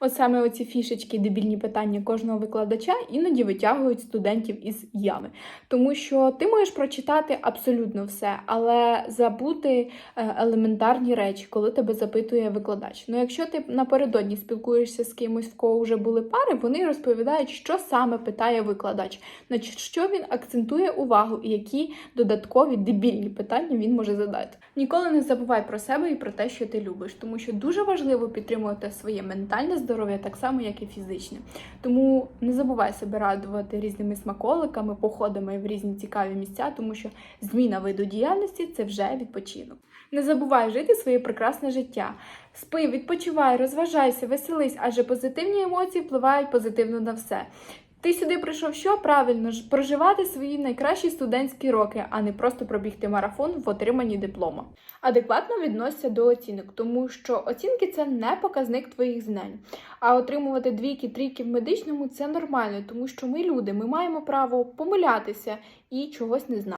От саме оці фішечки, дебільні питання кожного викладача іноді витягують студентів із ями. Тому що ти можеш прочитати абсолютно все, але забути е, елементарні речі, коли тебе запитує викладач. Ну, якщо ти напередодні спілкуєшся з кимось, в кого вже були пари, вони розповідають, що саме питає викладач, на що він акцентує увагу і які додаткові дебільні питання він може задати. Ніколи не забувай про себе і про те, що ти любиш, тому що дуже важливо підтримувати своє ментальне здоров'я так само, як і фізичне. Тому не забувай себе радувати різними смаколиками, походами в різні цікаві місця, тому що зміна виду діяльності це вже відпочинок. Не забувай жити своє прекрасне життя. Спи, відпочивай, розважайся, веселись, адже позитивні емоції впливають позитивно на все. Ти сюди прийшов що правильно ж проживати свої найкращі студентські роки, а не просто пробігти марафон в отриманні диплома. Адекватно відносься до оцінок, тому що оцінки це не показник твоїх знань. А отримувати двійки, трійки в медичному це нормально, тому що ми люди, ми маємо право помилятися і чогось не знати.